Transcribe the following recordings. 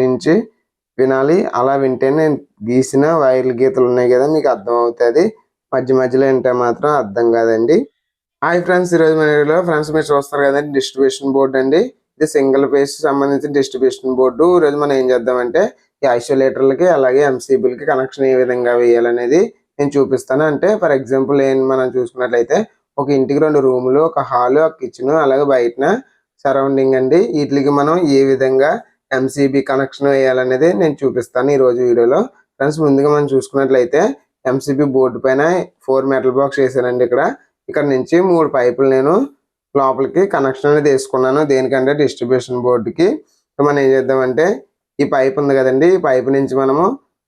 నుంచి వినాలి. అలా వింటే నేను గీసిన వైర్ల గీతలు ఉన్నాయి కదా మీకు అర్థం అవుతుంది మధ్య మధ్యలో వింటే మాత్రం అర్థం కాదండి. హాయ్ ఫ్రెండ్స్ ఈరోజు మన వీడియోలో ఫ్రెండ్స్ మీరు చూస్తారు కదండి డిస్ట్రిబ్యూషన్ బోర్డు అండి. ఇది సింగిల్ ఫేస్ సంబంధించిన డిస్ట్రిబ్యూషన్ బోర్డు. ఈరోజు మనం ఏం చేద్దామంటే ఈ ఐసోలేటర్లకి అలాగే ఎంసీబీలకి కనెక్షన్ ఏ విధంగా వేయాలనేది నేను చూపిస్తాను. అంటే ఫర్ ఎగ్జాంపుల్ ఏం మనం చూసుకున్నట్లయితే ఒక ఇంటికి రెండు రూములు ఒక హాలు ఒక కిచెన్ అలాగే బయటన సరౌండింగ్ అండి. వీటికి మనం ఏ విధంగా ఎంసీబీ కనెక్షన్ వేయాలనేది నేను చూపిస్తాను ఈ రోజు వీడియోలో. ఫ్రెండ్స్ ముందుగా మనం చూసుకున్నట్లయితే ఎంసీబీ బోర్డు పైన ఫోర్ మెటల్ బాక్స్ వేసానండి ఇక్కడ. ఇక్కడ నుంచి మూడు పైపులు నేను లోపలికి కనెక్షన్ అనేది వేసుకున్నాను దేనికంటే డిస్ట్రిబ్యూషన్ బోర్డుకి మనం ఏం చేద్దామంటే ఈ పైప్ ఉంది కదండి ఈ పైప్ నుంచి మనము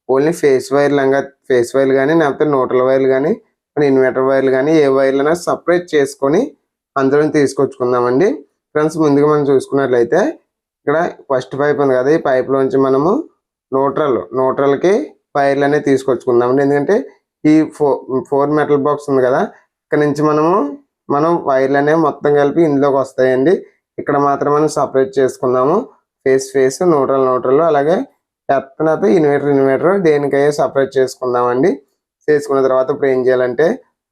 ఓన్లీ ఫేస్ వైర్ లంగా ఫేస్ వైర్లు కానీ లేకపోతే నోటల వైర్లు కానీ ఇన్వర్టర్ వైర్లు కానీ ఏ వైర్లైనా సపరేట్ చేసుకొని అందులో తీసుకొచ్చుకుందామండి. ఫ్రెండ్స్ ముందుగా మనం చూసుకున్నట్లయితే ఇక్కడ ఫస్ట్ పైప్ ఉంది కదా ఈ పైప్లోంచి మనము న్యూట్రల్ న్యూట్రల్కి వైర్లు అనేవి తీసుకొచ్చుకుందాం ఎందుకంటే ఈ ఫోర్ ఫోర్ మెటల్ బాక్స్ ఉంది కదా ఇక్కడ నుంచి మనము మనం వైర్లు అనేవి మొత్తం కలిపి ఇందులోకి వస్తాయండి. ఇక్కడ మాత్రం మనం సపరేట్ చేసుకుందాము. ఫేస్ ఫేస్ న్యూట్రల్ న్యూట్రల్ అలాగే ఎత్తనతో ఇన్వర్టర్ ఇన్వర్టర్ దేనికయ్యే సపరేట్ చేసుకుందామండి చేసుకున్న తర్వాత ఇప్పుడు ఏం చేయాలంటే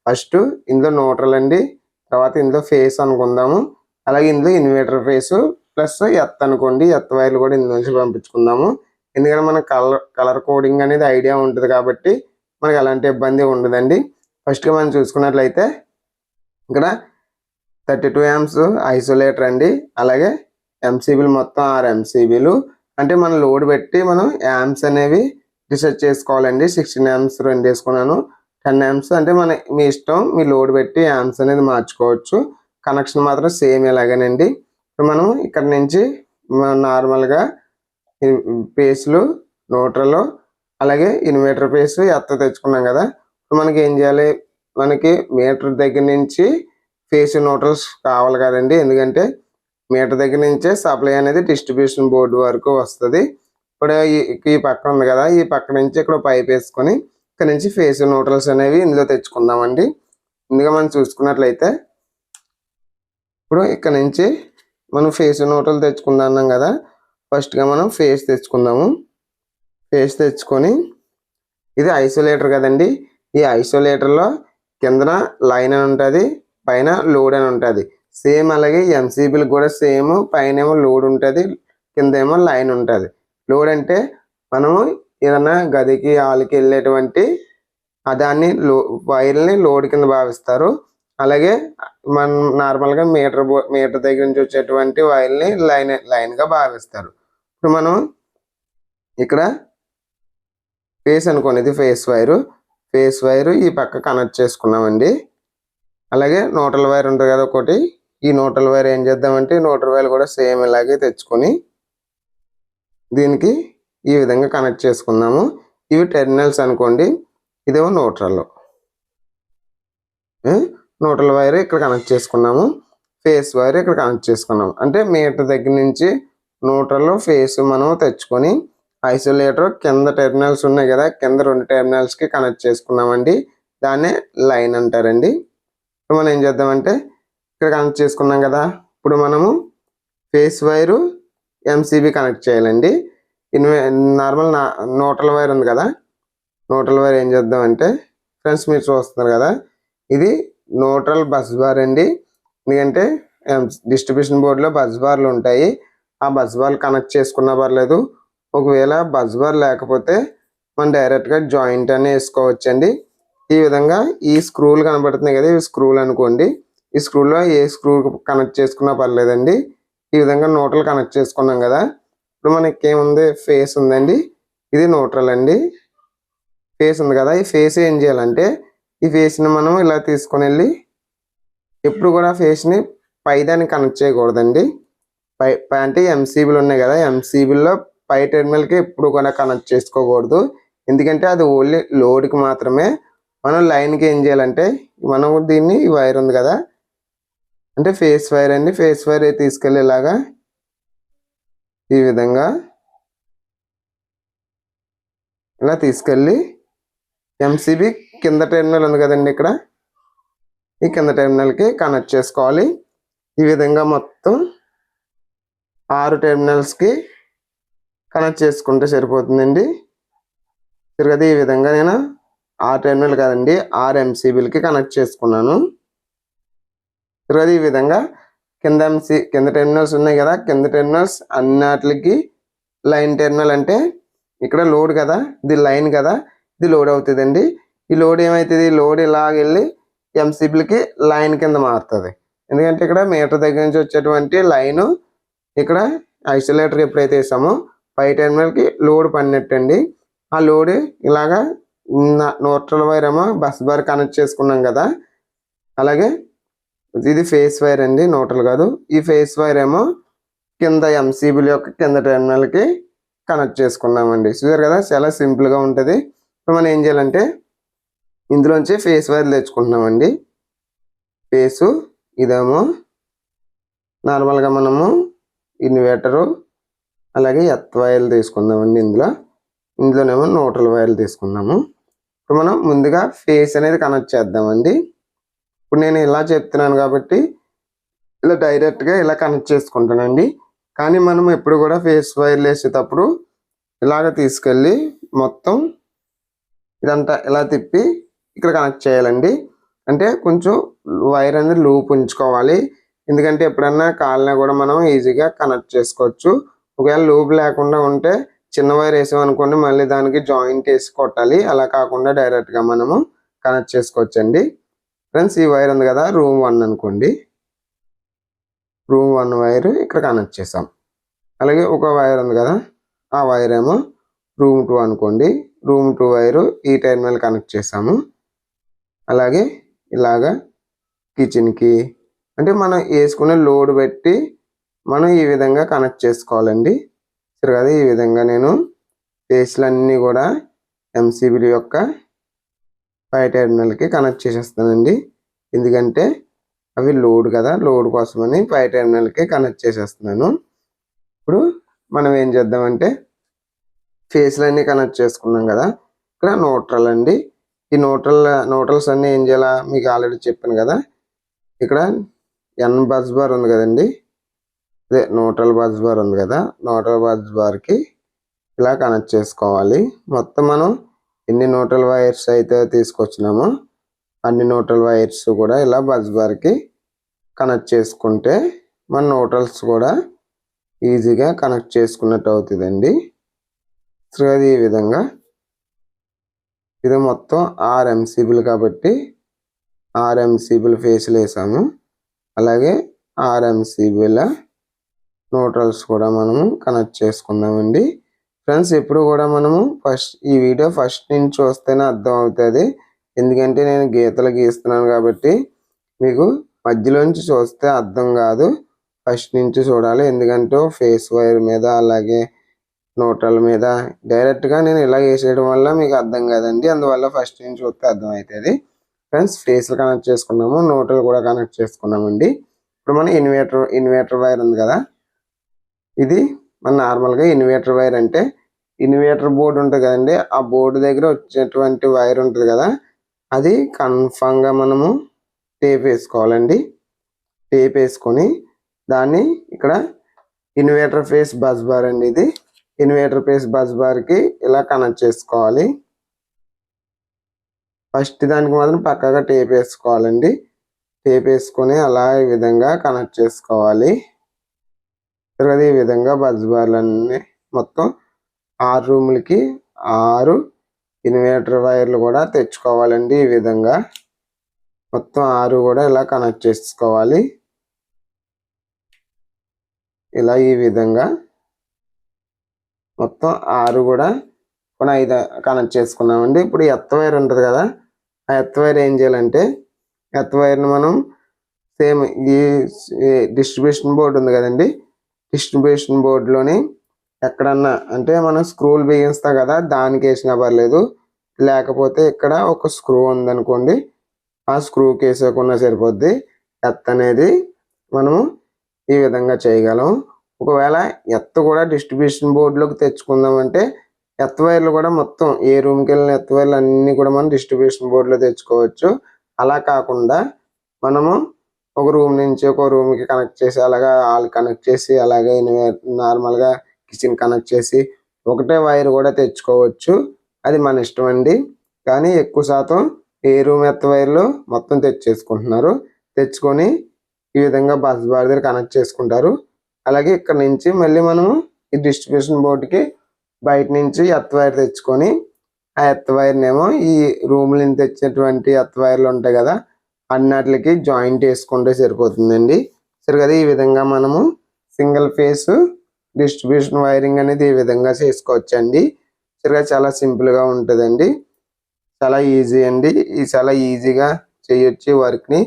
ఫస్ట్ ఇందులో న్యూట్రల్ అండి తర్వాత ఇందులో ఫేస్ అనుకుందాము. అలాగే ఇందులో ఇన్వర్టర్ ఫేస్ ప్లస్ ఎత్ అనుకోండి ఎత్ వైర్లు కూడా ఇందులో నుంచి పంపించుకుందాము. ఎందుకంటే మనకు కలర్ కలర్ కోడింగ్ అనేది ఐడియా ఉంటుంది కాబట్టి మనకి ఎలాంటి ఇబ్బంది ఉండదండి. ఫస్ట్గా మనం చూసుకున్నట్లయితే ఇక్కడ థర్టీ టూ యామ్స్ ఐసోలేటర్ అండి. అలాగే ఎంసీబీలు మొత్తం ఆరు ఎంసీబీలు అంటే మనం లోడ్ పెట్టి మనం యామ్స్ అనేవి రీసెర్చ్ చేసుకోవాలండి. సిక్స్టీన్ యామ్స్ రెండు వేసుకున్నాను. టెన్ యామ్స్ అంటే మన మీ ఇష్టం. మీ లోడ్ పెట్టి యామ్స్ అనేది మార్చుకోవచ్చు. కనెక్షన్ మాత్రం సేమ్ ఇలాగేనండి. మనం ఇక్కడ నుంచి నార్మల్గా పేస్లు న్యూట్రల్ అలాగే ఇన్వర్టర్ పేస్ ఎత్త తెచ్చుకున్నాం కదా. మనకి ఏం చేయాలి? మనకి మీటర్ దగ్గర నుంచి ఫేస్ న్యూట్రల్స్ కావాలి కదండి. ఎందుకంటే మీటర్ దగ్గర నుంచే సప్లై అనేది డిస్ట్రిబ్యూషన్ బోర్డు వరకు వస్తుంది. ఇప్పుడు ఈ పక్క ఉంది కదా. ఈ పక్క నుంచి ఇక్కడ పైప్ వేసుకొని ఇక్కడ నుంచి ఫేస్ న్యూట్రల్స్ అనేవి ఇందులో తెచ్చుకుందామండి. ఇందుగా మనం చూసుకున్నట్లయితే ఇప్పుడు ఇక్కడ నుంచి మనం ఫేస్ నోటలు తెచ్చుకుందాం కదా. ఫస్ట్గా మనం ఫేస్ తెచ్చుకుందాము. ఫేస్ తెచ్చుకొని ఇది ఐసోలేటర్ కదండి. ఈ ఐసోలేటర్లో కిందన లైన్ అని ఉంటుంది పైన లోడ్ అని ఉంటుంది. సేమ్ అలాగే ఎంసీబీలు కూడా సేమ్ పైన ఏమో లోడ్ ఉంటుంది కింద ఏమో లైన్ ఉంటుంది. లోడ్ అంటే మనము ఏదైనా గదికి హాల్కి వెళ్ళేటువంటి దాన్ని లో వైర్ని లోడ్ కింద భావిస్తారు. అలాగే మన నార్మల్గా మీటర్ మీటర్ దగ్గర నుంచి వచ్చేటువంటి వైర్ని లైన్ లైన్గా భావిస్తారు. ఇప్పుడు మనం ఇక్కడ ఫేస్ అనుకోండి ఇది ఫేస్ వైరు. ఫేస్ వైరు ఈ పక్క కనెక్ట్ చేసుకున్నామండి. అలాగే నోటల వైర్ ఉంటుంది కదా ఒకటి. ఈ నోటల వైర్ ఏం చేద్దామంటే నోటల వైర్ కూడా సేమ్ ఇలాగే తెచ్చుకొని దీనికి ఈ విధంగా కనెక్ట్ చేసుకుందాము. ఇవి టెర్మినల్స్ అనుకోండి ఇదేమో నోట్రల్ నోటల వైర్ ఇక్కడ కనెక్ట్ చేసుకున్నాము. ఫేస్ వైర్ ఇక్కడ కనెక్ట్ చేసుకున్నాము. అంటే మీటర్ దగ్గర నుంచి నోటలు ఫేస్ మనం తెచ్చుకొని ఐసోలేటర్ కింద టెర్మినల్స్ ఉన్నాయి కదా కింద రెండు టెర్మినల్స్కి కనెక్ట్ చేసుకున్నామండి. దాన్నే లైన్ అంటారండి. ఇప్పుడు మనం ఏం చేద్దామంటే ఇక్కడ కనెక్ట్ చేసుకున్నాం కదా. ఇప్పుడు మనము ఫేస్ వైరు ఎంసీబీ కనెక్ట్ చేయాలండి. ఇన్వే నార్మల్ నా వైర్ ఉంది కదా. నోటల వైర్ ఏం చేద్దామంటే ఫ్రెండ్స్ మీరు చూస్తున్నారు కదా. ఇది న్యూట్రల్ బస్ బార్ అండి. ఎందుకంటే డిస్ట్రిబ్యూషన్ బోర్డులో బస్ బార్లు ఉంటాయి. ఆ బస్ బార్లు కనెక్ట్ చేసుకున్నా పర్లేదు. ఒకవేళ బస్ బార్ లేకపోతే మనం డైరెక్ట్గా జాయింట్ అనే వేసుకోవచ్చండి. ఈ విధంగా ఈ స్క్రూలు కనబడుతున్నాయి కదా ఈ స్క్రూలు అనుకోండి. ఈ స్క్రూలో ఏ స్క్రూ కనెక్ట్ చేసుకున్నా పర్లేదండి. ఈ విధంగా న్యూట్రల్ కనెక్ట్ చేసుకున్నాం కదా. ఇప్పుడు మనకి ఏముంది? ఫేస్ ఉందండి. ఇది న్యూట్రల్ అండి. ఫేస్ ఉంది కదా ఈ ఫేస్ ఏం చేయాలంటే ఈ ఫేస్ని మనం ఇలా తీసుకొని వెళ్ళి ఎప్పుడు కూడా ఫేస్ని పైదాన్ని కనెక్ట్ చేయకూడదండి. పై అంటే ఎంసీబీలు ఉన్నాయి కదా ఎంసీబీలో పై టెర్మినల్కి ఎప్పుడు కూడా కనెక్ట్ చేసుకోకూడదు. ఎందుకంటే అది ఓన్లీ లోడ్కి మాత్రమే మనం లైన్కి ఏం చేయాలంటే మనం దీన్ని ఈ వైర్ ఉంది కదా అంటే ఫేస్ వైర్ అండి. ఫేస్ వైర్ తీసుకెళ్ళి ఇలాగా ఈ విధంగా ఇలా తీసుకెళ్ళి ఎంసీబీ కింద టెర్మినల్ ఉంది కదండి ఇక్కడ. ఈ కింద టెర్మినల్కి కనెక్ట్ చేసుకోవాలి. ఈ విధంగా మొత్తం ఆరు టెర్మినల్స్కి కనెక్ట్ చేసుకుంటే సరిపోతుందండి. తిరగదు ఈ విధంగా నేను ఆరు టెర్మినల్ కాదండి ఆరు ఎంసీబీలకి కనెక్ట్ చేసుకున్నాను. తిరగదు ఈ విధంగా కింద ఎంసీ కింద టెర్మినల్స్ ఉన్నాయి కదా కింద టెర్మినల్స్ అన్నిటికి లైన్ టెర్మినల్ అంటే ఇక్కడ లోడ్ కదా ఇది లైన్ కదా ఇది లోడ్ అవుతుందండి. ఈ లోడ్ ఏమవుతుంది లోడ్ ఇలాగ వెళ్ళి ఎంసీబీలకి లైన్ కింద మారుతుంది. ఎందుకంటే ఇక్కడ మీటర్ దగ్గర నుంచి వచ్చేటువంటి లైను ఇక్కడ ఐసోలేటర్ ఎప్పుడైతే వేసామో పై టెర్మినల్కి లోడ్ పడినట్టండి. ఆ లోడ్ ఇలాగా న్యూట్రల్ వైర్ ఏమో బస్ బార్ కనెక్ట్ చేసుకున్నాం కదా. అలాగే ఇది ఫేస్ వైర్ అండి న్యూట్రల్ కాదు. ఈ ఫేస్ వైర్ ఏమో కింద ఎంసీబీల యొక్క కింద టెర్మినల్కి కనెక్ట్ చేసుకున్నామండి. చూసారు కదా? చాలా సింపుల్గా ఉంటుంది. ఇప్పుడు మనం ఏం చేయాలంటే ఇందులోంచి ఫేస్ వైర్ తెచ్చుకుంటున్నామండి. ఫేసు ఇదేమో నార్మల్గా మనము ఇన్వర్టరు అలాగే ఎత్ వైర్లు తీసుకుందామండి ఇందులో. ఇందులోనేమో న్యూట్రల్ వైర్లు తీసుకుందాము. ఇప్పుడు మనం ముందుగా ఫేస్ అనేది కనెక్ట్ చేద్దామండి. ఇప్పుడు నేను ఇలా చెప్తున్నాను కాబట్టి ఇలా డైరెక్ట్గా ఇలా కనెక్ట్ చేసుకుంటానండి. కానీ మనం ఎప్పుడు కూడా ఫేస్ వైర్లు వేసేటప్పుడు ఇలాగ తీసుకెళ్ళి మొత్తం ఇదంతా ఇలా తిప్పి ఇక్కడ కనెక్ట్ చేయాలండి. అంటే కొంచెం వైర్ అనేది లూప్ ఉంచుకోవాలి. ఎందుకంటే ఎప్పుడన్నా కాలినా కూడా మనం ఈజీగా కనెక్ట్ చేసుకోవచ్చు. ఒకవేళ లూప్ లేకుండా ఉంటే చిన్న వైర్ వేసామనుకోండి మళ్ళీ దానికి జాయింట్ వేసి కొట్టాలి. అలా కాకుండా డైరెక్ట్గా మనము కనెక్ట్ చేసుకోవచ్చండి. ఫ్రెండ్స్ ఈ వైర్ ఉంది కదా రూమ్ వన్ అనుకోండి. రూమ్ వన్ వైర్ ఇక్కడ కనెక్ట్ చేసాం. అలాగే ఒక వైర్ ఉంది కదా ఆ వైర్ ఏమో రూమ్ టూ అనుకోండి. రూమ్ టూ వైరు ఈ టెర్మినల్ కనెక్ట్ చేసాము. అలాగే ఇలాగా కిచెన్కి. అంటే మనం వేసుకునే లోడ్ పెట్టి మనం ఈ విధంగా కనెక్ట్ చేసుకోవాలండి. సరే కదా ఈ విధంగా నేను ఫేస్లన్నీ కూడా ఎంసీబీ యొక్క పై టెర్మినల్కి కనెక్ట్ చేసేస్తానండి. ఎందుకంటే అవి లోడ్ కదా లోడ్ కోసమని పై టెర్మినల్కి కనెక్ట్ చేసేస్తున్నాను. ఇప్పుడు మనం ఏం చేద్దామంటే ఫేస్లన్నీ కనెక్ట్ చేసుకున్నాం కదా ఇక్కడ న్యూట్రల్ అండి. ఈ నోటల్ నోటల్స్ అన్నీ ఏం చేయాలా? మీకు ఆల్రెడీ చెప్పాను కదా. ఇక్కడ ఎన్ బజ్ బార్ ఉంది కదండి. అదే నోటల్ బజ్ బార్ ఉంది కదా. నోటల్ బజ్ బార్కి ఇలా కనెక్ట్ చేసుకోవాలి. మొత్తం మనం ఎన్ని నోటల్ వైర్స్ అయితే తీసుకొచ్చినామో అన్ని నోటల్ వైర్స్ కూడా ఇలా బజ్ బార్కి కనెక్ట్ చేసుకుంటే మన నోటల్స్ కూడా ఈజీగా కనెక్ట్ చేసుకున్నట్టు అవుతుందండి. సో అది ఈ విధంగా ఇది మొత్తం ఆరు ఎంసీబీలు కాబట్టి ఆరు ఎంసీబీలు ఫేస్లు వేసాము. అలాగే ఆరు ఎంసీబీల న్యూట్రల్స్ కూడా మనము కనెక్ట్ చేసుకుందామండి. ఫ్రెండ్స్ ఎప్పుడు కూడా మనము ఫస్ట్ ఈ వీడియో ఫస్ట్ నుంచి చూస్తేనే అర్థం అవుతుంది. ఎందుకంటే నేను గీతలు గీస్తున్నాను కాబట్టి మీకు మధ్యలోంచి చూస్తే అర్థం కాదు. ఫస్ట్ నుంచి చూడాలి. ఎందుకంటే ఫేస్ వైర్ మీద అలాగే నోటల మీద డైరెక్ట్గా నేను ఇలా వేసేయడం వల్ల మీకు అర్థం కాదండి. అందువల్ల ఫస్ట్ నుంచి చూస్తే అర్థం అవుతుంది ఫ్రెండ్స్ ఫేస్లు కనెక్ట్ చేసుకున్నాము. నోటలు కూడా కనెక్ట్ చేసుకున్నామండి. ఇప్పుడు మన ఇన్వర్టర్ ఇన్వర్టర్ వైర్ ఉంది కదా? ఇది మన నార్మల్గా ఇన్వర్టర్ వైర్ అంటే ఇన్వర్టర్ బోర్డు ఉంటుంది కదండి. ఆ బోర్డు దగ్గర వచ్చేటువంటి వైర్ ఉంటుంది కదా? అది కన్ఫామ్గా మనము టేప్ వేసుకోవాలండి. టేప్ వేసుకొని దాన్ని ఇక్కడ ఇన్వర్టర్ ఫేస్ బస్ బార్ అండి ఇది. ఇన్వర్టర్ ఫేస్ బస్ బార్కి ఇలా కనెక్ట్ చేసుకోవాలి. ఫస్ట్ దానికి మాత్రం పక్కగా టేప్ వేసుకోవాలండి. టేప్ వేసుకొని అలా ఈ విధంగా కనెక్ట్ చేసుకోవాలి. తర్వాత ఈ విధంగా బజ్ బార్లన్నీ మొత్తం ఆరు రూములకి ఆరు ఇన్వర్టర్ వైర్లు కూడా తెచ్చుకోవాలండి ఈ విధంగా. మొత్తం ఆరు కూడా ఇలా కనెక్ట్ చేసుకోవాలి. ఇలా ఈ విధంగా మొత్తం ఆరు కూడా కొన్ని ఐదు కనెక్ట్ చేసుకున్నామండి. ఇప్పుడు ఎత్త వైర్ ఉంటుంది కదా ఆ ఎత్త వైర్ ఏం చేయాలంటే ఎత్త వైర్ని మనం సేమ్ ఈ డిస్ట్రిబ్యూషన్ బోర్డు ఉంది కదండి డిస్ట్రిబ్యూషన్ బోర్డులోని ఎక్కడన్నా అంటే మనం స్క్రూలు బిగిస్తాం కదా దానికి వేసినా పర్లేదు లేకపోతే ఇక్కడ ఒక స్క్రూ ఉందనుకోండి ఆ స్క్రూకి వేసేకున్నా సరిపోద్ది. ఎత్త అనేది మనము ఈ విధంగా చేయగలం. ఒకవేళ ఎత్తు కూడా డిస్ట్రిబ్యూషన్ బోర్డులోకి తెచ్చుకుందామంటే ఎత్త వైర్లు కూడా మొత్తం ఏ రూమ్కి వెళ్ళిన ఎత్త వైర్లు అన్నీ కూడా మనం డిస్ట్రిబ్యూషన్ బోర్డులో తెచ్చుకోవచ్చు. అలా కాకుండా మనము ఒక రూమ్ నుంచి ఒక రూమ్కి కనెక్ట్ చేసి అలాగా ఆల్ కనెక్ట్ చేసి అలాగే నార్మల్గా కిచెన్ కనెక్ట్ చేసి ఒకటే వైర్ కూడా తెచ్చుకోవచ్చు. అది మన ఇష్టం అండి. కానీ ఎక్కువ శాతం ఏ రూమ్ ఎత్త వైర్లు మొత్తం తెచ్చేసుకుంటున్నారు. తెచ్చుకొని ఈ విధంగా బస్ బార్ దగ్గర కనెక్ట్ చేసుకుంటారు. అలాగే ఇక్కడ నుంచి మళ్ళీ మనము ఈ డిస్ట్రిబ్యూషన్ బోర్డుకి బయట నుంచి ఎత్త వైర్ తెచ్చుకొని ఆ ఎత్త వైర్నేమో ఈ రూమ్ తెచ్చినటువంటి ఎత్త వైర్లు ఉంటాయి కదా అన్నిటికి జాయింట్ వేసుకుంటే సరిపోతుందండి. సరే కదా ఈ విధంగా మనము సింగిల్ ఫేస్ డిస్ట్రిబ్యూషన్ వైరింగ్ అనేది ఈ విధంగా చేసుకోవచ్చండి. సరిగా చాలా సింపుల్గా ఉంటుందండి. చాలా ఈజీ అండి. ఇది చాలా ఈజీగా చేయొచ్చు ఈ వర్క్ని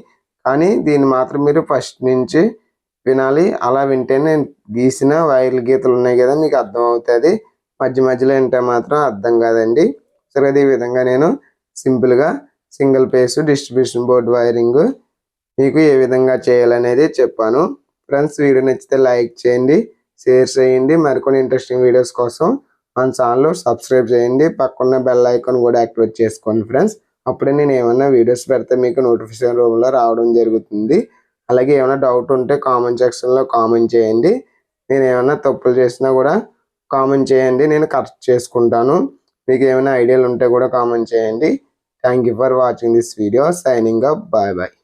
కానీ దీన్ని మాత్రం మీరు ఫస్ట్ నుంచి వినాలి. అలా వింటేనే గీసిన వైర్లు గీతలు ఉన్నాయి కదా మీకు అర్థం అవుతుంది మధ్య మధ్యలో వింటే మాత్రం అర్థం కాదండి. సరే ఈ విధంగా నేను సింపుల్గా single phase distribution board wiring మీకు ఏ విధంగా చేయాలనేది చెప్పాను. ఫ్రెండ్స్ వీడియో నచ్చితే లైక్ చేయండి షేర్ చేయండి. మరికొన్ని ఇంట్రెస్టింగ్ వీడియోస్ కోసం మన ఛానల్ సబ్స్క్రైబ్ చేయండి. పక్కన్న బెల్ ఐకాన్ కూడా యాక్టివేట్ చేసుకోండి ఫ్రెండ్స్. అప్పుడే నేను ఏమైనా వీడియోస్ పెడితే మీకు నోటిఫికేషన్ రూమ్లో రావడం జరుగుతుంది. అలాగే ఏమైనా డౌట్ ఉంటే కామెంట్ సెక్షన్లో కామెంట్ చేయండి. నేను ఏమైనా తప్పులు చేసినా కూడా కామెంట్ చేయండి. నేను కరెక్ట్ చేసుకుంటాను. మీకు ఏమైనా ఐడియాలు ఉంటే కూడా కామెంట్ చేయండి. Thank you for watching this video signing up bye bye